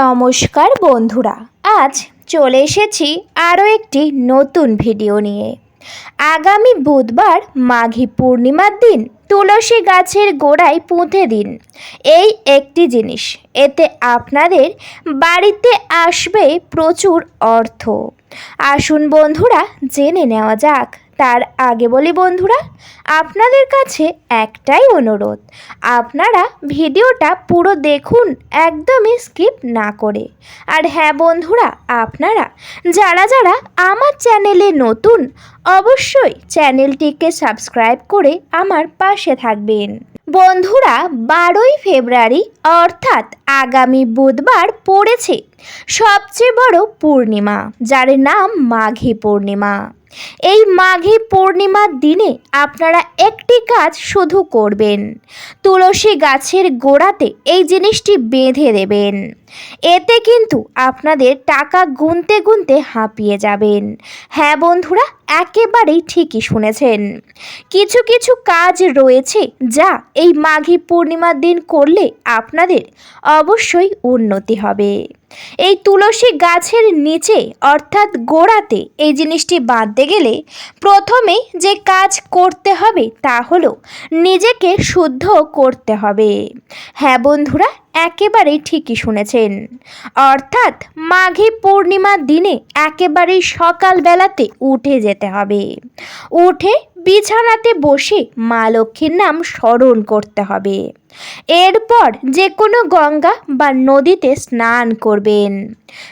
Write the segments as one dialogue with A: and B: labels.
A: নমস্কার বন্ধুরা। আজ চলে এসেছি আরও একটি নতুন ভিডিও নিয়ে। আগামী বুধবার মাঘী পূর্ণিমার দিন, তুলসী গাছের গোড়ায় পুঁতে দিন। এই একটি জিনিস, এতে আপনাদের বাড়িতে আসবে প্রচুর অর্থ। আসুন বন্ধুরা, জেনে নেওয়া যাক তার আগে বলি বন্ধুরা, আপনাদের কাছে একটাই অনুরোধ, আপনারা ভিডিওটা পুরো দেখুন, একদমই স্কিপ না করে। আর হ্যাঁ বন্ধুরা, আপনারা যারা যারা আমার চ্যানেলে নতুন, অবশ্যই চ্যানেলটিকে সাবস্ক্রাইব করে আমার পাশে থাকবেন। বন্ধুরা, বারোই ফেব্রুয়ারি, অর্থাৎ আগামী বুধবার পড়েছে সবচেয়ে বড় পূর্ণিমা, যার নাম মাঘী পূর্ণিমা। এই মাঘী পূর্ণিমার দিনে আপনারা একটি কাজ শুধু করবেন। তুলসী গাছের গোড়াতে এই জিনিসটি বেঁধে দেবেন। এতে কিন্তু আপনাদের টাকা গুনতে গুনতে হাঁপিয়ে যাবেন। হ্যাঁ বন্ধুরা, একেবারেই ঠিকই শুনেছেন। কিছু কিছু কাজ রয়েছে যা এই মাঘী পূর্ণিমার দিন করলে আপনাদের অবশ্যই উন্নতি হবে। এই তুলসী গাছের নিচে, অর্থাৎ গোড়াতে, এই জিনিসটি বাঁধতে গেলে প্রথমে যে কাজ করতে হবে তা হলো নিজেকে শুদ্ধ করতে হবে। হ্যাঁ বন্ধুরা, একেবারেই ঠিকই শুনেছেন। অর্থাৎ মাঘী পূর্ণিমার দিনে একেবারেই সকালবেলাতে উঠে যেতে হবে। উঠে বিছানাতে বসে মা লক্ষ্মীর নাম স্মরণ করতে হবে। এরপর যে কোনো গঙ্গা বা নদীতে স্নান করবেন।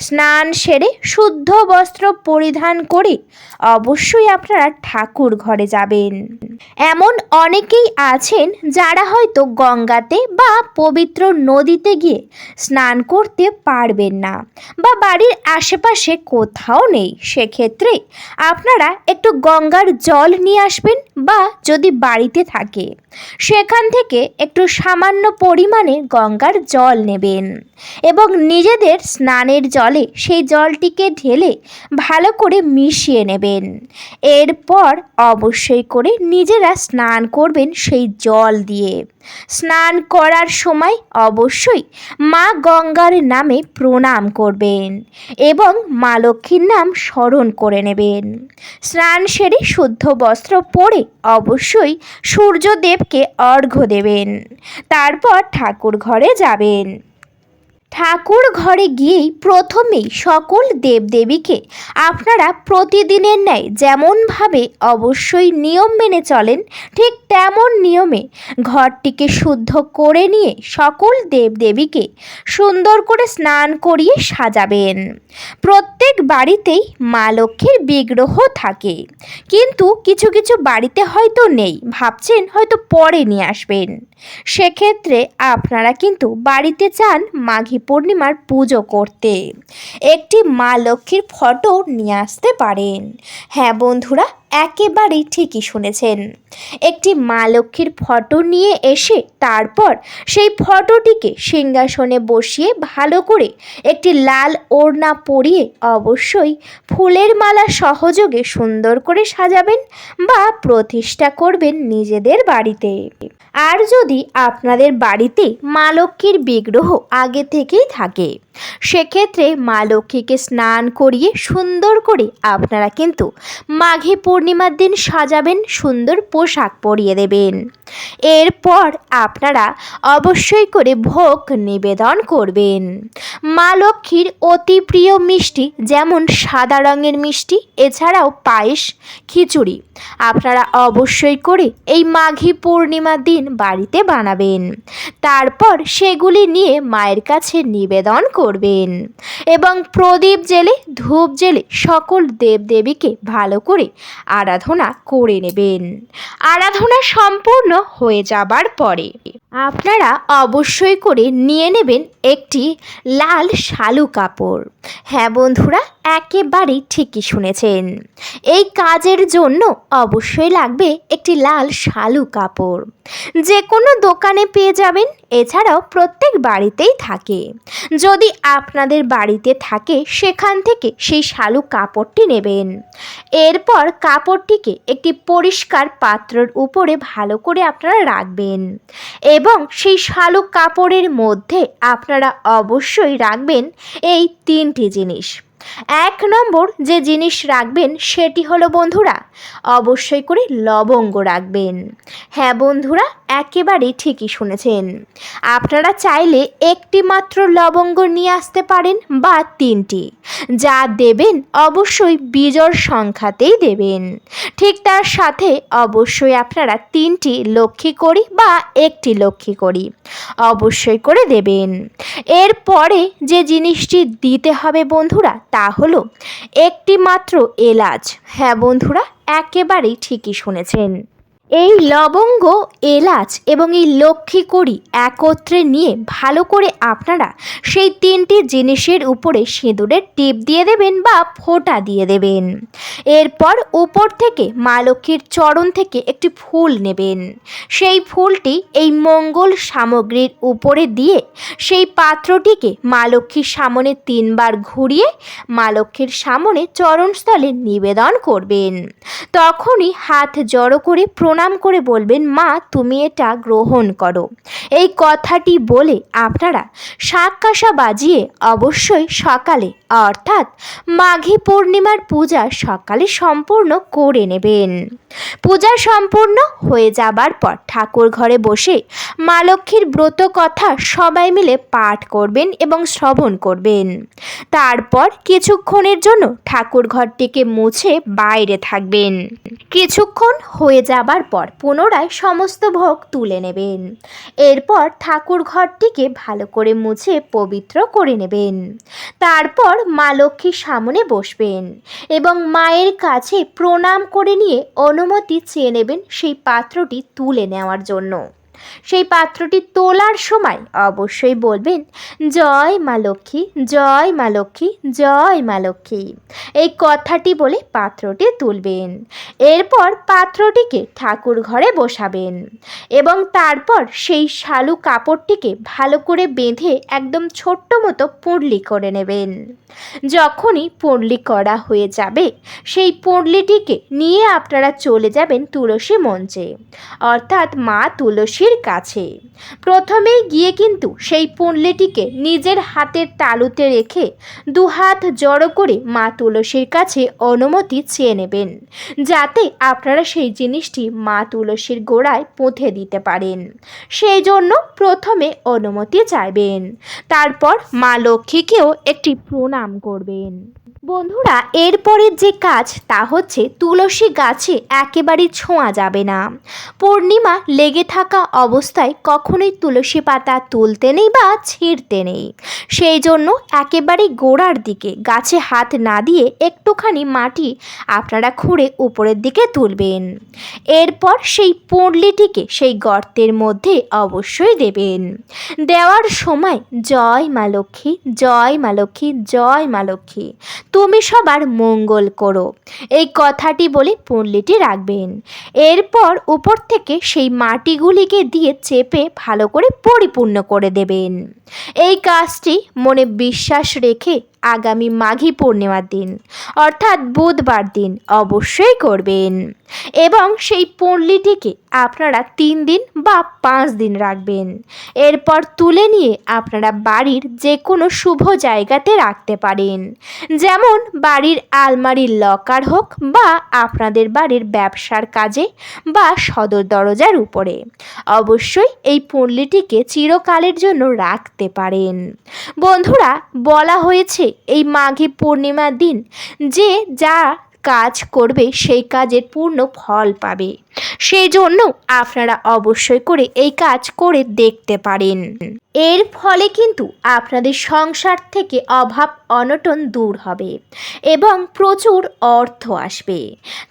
A: স্নান সেরে শুদ্ধ বস্ত্র পরিধান করে অবশ্যই আপনারা ঠাকুর ঘরে যাবেন। এমন অনেকেই আছেন যারা হয়তো গঙ্গাতে বা পবিত্র নদীতে গিয়ে স্নান করতে পারবেন না বা বাড়ির আশেপাশে কোথাও নেই। সেক্ষেত্রে আপনারা একটু গঙ্গার জল নিয়ে আসবেন বা যদি বাড়িতে থাকে, সেখান থেকে একটু সামান্য পরিমাণে গঙ্গার জল নেবেন এবং নিজেদের স্নানের জলে সেই জলটিকে ঢেলে ভালো করে মিশিয়ে নেবেন। এরপর অবশ্যই করে নিজেরা স্নান করবেন সেই জল দিয়ে। স্নান করার সময় অবশ্যই মা গঙ্গার নামে প্রণাম করবেন এবং মা লক্ষ্মীর নাম স্মরণ করে নেবেন। স্নান সেরে শুদ্ধ বস্ত্র পরে অবশ্যই সূর্যদেবকে অর্ঘ্য দেবেন। তারপর ঠাকুর ঘরে যাবেন। ঠাকুর ঘরে গিয়েই প্রথমেই সকল দেবদেবীকে আপনারা প্রতিদিনের ন্যায় যেমনভাবে অবশ্যই নিয়ম মেনে চলেন, ঠিক তেমন নিয়মে ঘরটিকে শুদ্ধ করে নিয়ে সকল দেবদেবীকে সুন্দর করে স্নান করিয়ে সাজাবেন। প্রত্যেক বাড়িতেই মা লক্ষ্মীর বিগ্রহ থাকে। কিন্তু কিছু কিছু বাড়িতে হয়তো নেই, ভাবছেন হয়তো পরে নিয়ে আসবেন। সেক্ষেত্রে আপনারা কিন্তু বাড়িতে চান মাঘী পূর্ণিমার পুজো করতে। একটি মা লক্ষ্মীর ফটো নিয়ে আসতে পারেন। হ্যাঁ বন্ধুরা একেবারেই ঠিকই শুনেছেন। একটি মা লক্ষ্মীর ফটো নিয়ে এসে তারপর সেই ফটোটিকে সিংহাসনে বসিয়ে ভালো করে একটি লাল ওড়না পরিয়ে অবশ্যই ফুলের মালা সহযোগে সুন্দর করে সাজাবেন বা প্রতিষ্ঠা করবেন নিজেদের বাড়িতে। আর যদি আপনাদের বাড়িতে মা লক্ষ্মীর বিগ্রহ আগে থেকেই থাকে, সেক্ষেত্রে মা লক্ষ্মীকে স্নান করিয়ে সুন্দর করে আপনারা কিন্তু মাঘী পূর্ণিমার দিন সাজাবেন সুন্দর পোশাক পরিয়ে দেবেন। এরপর আপনারা অবশ্যই করে ভোগ নিবেদন করবেন। মা লক্ষ্মীর অতি প্রিয় মিষ্টি যেমন সাদা রঙের মিষ্টি, এছাড়াও পায়েস, খিচুড়ি। আপনারা অবশ্যই করে এই মাঘী পূর্ণিমার দিন বাড়িতে বানাবেন। তারপর সেগুলি নিয়ে মায়ের কাছে নিবেদন করবেন। এবং প্রদীপ জেলে, ধূপ জেলে সকল দেবদেবীকে ভালো করে আরাধনা করে নেবেন। আরাধনা সম্পূর্ণ হয়ে যাবার পরে আপনারা অবশ্যই করে নিয়ে নেবেন একটি লাল শালু কাপড়। হ্যাঁ বন্ধুরা, একেবারেই ঠিকই শুনেছেন। এই কাজের জন্য অবশ্যই লাগবে একটি লাল শালু কাপড়। যে কোনো দোকানে পেয়ে যাবেন, এছাড়াও প্রত্যেক বাড়িতেই থাকে। যদি আপনাদের বাড়িতে থাকে, সেখান থেকে সেই শালু কাপড়টি নেবেন। এরপর কাপড়টিকে একটি পরিষ্কার পাত্রর উপরে ভালো করে আপনারা রাখবেন। এবং সেই শালুক কাপড়ের মধ্যে আপনারা অবশ্যই রাখবেন এই তিনটি জিনিস। এক নম্বর যে জিনিস রাখবেন সেটি হলো বন্ধুরা, অবশ্যই করে লবঙ্গ রাখবেন। হ্যাঁ বন্ধুরা, একেবারেই ঠিকই শুনেছেন। আপনারা চাইলে একটি মাত্র লবঙ্গ নিয়ে আসতে পারেন বা তিনটি। যা দেবেন অবশ্যই বিজোড় সংখ্যাতেই দেবেন। ঠিক তার সাথে অবশ্যই আপনারা তিনটি লক্ষ্মী করি বা একটি লক্ষ্মী করি, অবশ্যই করে দেবেন। এরপরে যে জিনিসটি দিতে হবে বন্ধুরা তা হলো একটি মাত্র এলাচ। হ্যাঁ বন্ধুরা একেবারেই ঠিকই শুনেছেন। এই লবঙ্গ, এলাচ এবং এই লক্ষ্মী কড়ি একত্রে নিয়ে ভালো করে আপনারা সেই তিনটি জিনিসের উপরে সিঁদুরের টিপ দিয়ে দেবেন বা ফোঁটা দিয়ে দেবেন। এরপর উপর থেকে মা লক্ষ্মীর চরণ থেকে একটি ফুল নেবেন। সেই ফুলটি এই মঙ্গল সামগ্রীর উপরে দিয়ে সেই পাত্রটিকে মা লক্ষ্মীর সামনে তিনবার ঘুরিয়ে মা লক্ষ্মীর সামনে চরণস্থলে নিবেদন করবেন। তখনই হাত জড়ো করে প্রণাম করে বলবেন, মা, তুমি এটা গ্রহণ করো। এই কথাটি বলে আপনারা শাক বাজিয়ে অবশ্যই সকালে অর্থাৎ মাঘী পূর্ণিমার পূজা সকালে সম্পূর্ণ করে নেবেন। পূজা সম্পূর্ণ হয়ে যাবার পর ঠাকুর ঘরে বসে মা লক্ষ্মীর ব্রত কথা সবাই মিলে পাঠ করবেন এবং শ্রবণ করবেন। তারপর কিছুক্ষণের জন্য ঠাকুর ঘরটিকে মুছে বাইরে থাকবেন। কিছুক্ষণ হয়ে যাবার পর পুনরায় সমস্ত ভোগ তুলে নেবেন। এরপর ঠাকুর ঘরটিকে ভালো করে মুছে পবিত্র করে নেবেন। তারপর মা লক্ষ্মীর সামনে বসবেন এবং মায়ের কাছে প্রণাম করে নিয়ে অনুমতি চেয়ে নেবেন সেই পাত্রটি তুলে নেওয়ার জন্য। সেই পাত্রটি তোলার সময় অবশ্যই বলবেন, জয় মা লক্ষ্মী, জয় মা লক্ষ্মী, জয় মা লক্ষ্মী। এই কথাটি বলে পাত্রটি তুলবেন। এরপর পাত্রটিকে ঠাকুর ঘরে বসাবেন এবং তারপর সেই শালু কাপড়টিকে ভালো করে বেঁধে একদম ছোট্ট মতো পুঁড়লি করে নেবেন। যখনই পুঁড়লি করা হয়ে যাবে, সেই পুঁড়লিটিকে নিয়ে আপনারা চলে যাবেন তুলসী মঞ্চে। অর্থাৎ মা তুলসীর কাছে। প্রথমেই গিয়ে কিন্তু সেই পুঁড়লিটিকে নিজের হাতের তালুতে রেখে দু হাত জড়ো করে মা তুলসীর কাছে অনুমতি চেয়ে নেবেন, যাতে আপনারা সেই জিনিসটি মা তুলসীর গোড়ায় পুঁথে দিতে পারেন। সেই জন্য প্রথমে অনুমতি চাইবেন, তারপর মা লক্ষ্মীকেও একটি প্রণাম করবেন। বন্ধুরা, এরপরের যে কাজ তা হচ্ছে তুলসী গাছে একেবারে ছোঁয়া যাবে না। পূর্ণিমা লেগে থাকা অবস্থায় কখনোই তুলসী পাতা তুলতে নেই বা ছিঁড়তে নেই। সেই জন্য একেবারে গোড়ার দিকে, গাছে হাত না দিয়ে একটুখানি মাটি আপনারা খুঁড়ে উপরের দিকে তুলবেন। এরপর সেই পুঁড়লিটিকে সেই গর্তের মধ্যে অবশ্যই দেবেন। দেওয়ার সময়, জয় মা লক্ষ্মী, জয় মা লক্ষ্মী, জয় মা লক্ষ্মী, তুমি সবার মঙ্গল করো। এই কথাটি বলে পুঁড়লিটি রাখবেন। এরপর উপর থেকে সেই মাটিগুলিকে দিয়ে চেপে ভালো করে পরিপূর্ণ করে দেবেন। এই কাজটি মনে বিশ্বাস রেখে আগামী মাঘী পূর্ণিমার দিন, অর্থাৎ বুধবার দিন অবশ্যই করবেন। এবং সেই পুঁড়লিটিকে আপনারা তিন দিন বা পাঁচ দিন রাখবেন। এরপর তুলে নিয়ে আপনারা বাড়ির যে কোনো শুভ জায়গাতে রাখতে পারেন। যেমন বাড়ির আলমারির লকার হোক বা আপনাদের বাড়ির ব্যবসার কাজে বা সদর দরজার উপরে। অবশ্যই এই পুঁড়লিটিকে চিরকালের জন্য রাখতে পারেন। বন্ধুরা, বলা হয়েছে এই মাঘী পূর্ণিমার দিন যে যা কাজ করবে সেই কাজের পূর্ণ ফল পাবে। সেই জন্য আপনারা অবশ্যই করে এই কাজ করে দেখতে পারেন। এর ফলে কিন্তু আপনাদের সংসার থেকে অভাব অনটন দূর হবে এবং প্রচুর অর্থ আসবে।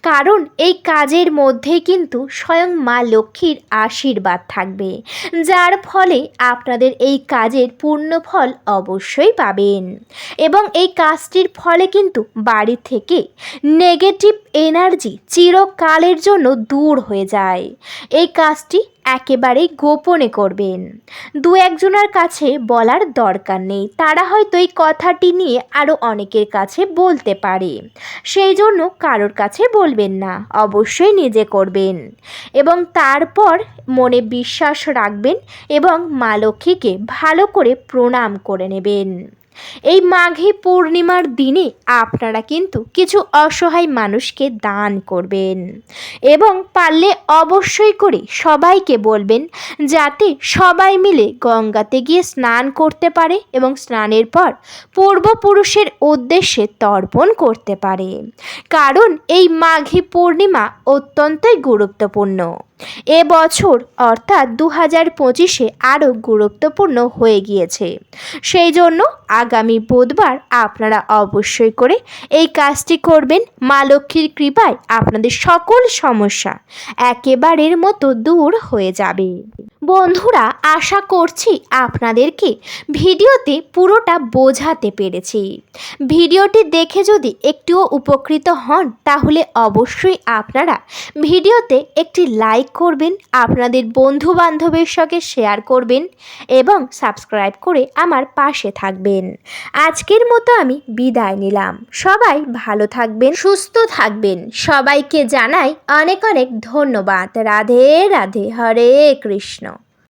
A: কারণ এই কাজের মধ্যে কিন্তু স্বয়ং মা লক্ষ্মীর আশীর্বাদ থাকবে, যার ফলে আপনাদের এই কাজের পূর্ণ ফল অবশ্যই পাবেন। এবং এই কাজটির ফলে কিন্তু বাড়ি থেকে নেগেটিভ এনার্জি চিরকালের জন্য দূর হয়ে যায়। এই কাজটি একেবারেই গোপনে করবেন। দু একজনের কাছে বলার দরকার নেই। তারা হয়তো এই কথাটি নিয়ে আরও অনেকের কাছে বলতে পারে। সেই জন্য কারোর কাছে বলবেন না, অবশ্যই নিজে করবেন। এবং তারপর মনে বিশ্বাস রাখবেন এবং মা লক্ষ্মীকে ভালো করে প্রণাম করে নেবেন। এই মাঘী পূর্ণিমার দিনে আপনারা কিন্তু কিছু অসহায় মানুষকে দান করবেন এবং পারলে অবশ্যই করে সবাইকে বলবেন যাতে সবাই মিলে গঙ্গাতে গিয়ে স্নান করতে পারে এবং স্নানের পর পূর্বপুরুষের উদ্দেশ্যে তর্পণ করতে পারে। কারণ এই মাঘী পূর্ণিমা অত্যন্তই গুরুত্বপূর্ণ। এবছর অর্থাৎ দু হাজার পঁচিশে আরও গুরুত্বপূর্ণ হয়ে গিয়েছে। সেই জন্য আগামী বুধবার আপনারা অবশ্যই করে এই কাজটি করবেন। মা লক্ষ্মীর কৃপায় আপনাদের সকল সমস্যা একেবারের মতো দূর হয়ে যাবে। বন্ধুরা, আশা করছি আপনাদেরকে ভিডিওতে পুরোটা বোঝাতে পেরেছি। ভিডিওটি দেখে যদি একটুও উপকৃত হন, তাহলে অবশ্যই আপনারা ভিডিওতে একটি লাইক করবেন, আপনাদের বন্ধু বান্ধবের সঙ্গে শেয়ার করবেন এবং সাবস্ক্রাইব করে আমার পাশে থাকবেন। আজকের মতো আমি বিদায় নিলাম। সবাই ভালো থাকবেন, সুস্থ থাকবেন। সবাইকে জানাই অনেক অনেক ধন্যবাদ। রাধে রাধে, হরে কৃষ্ণ।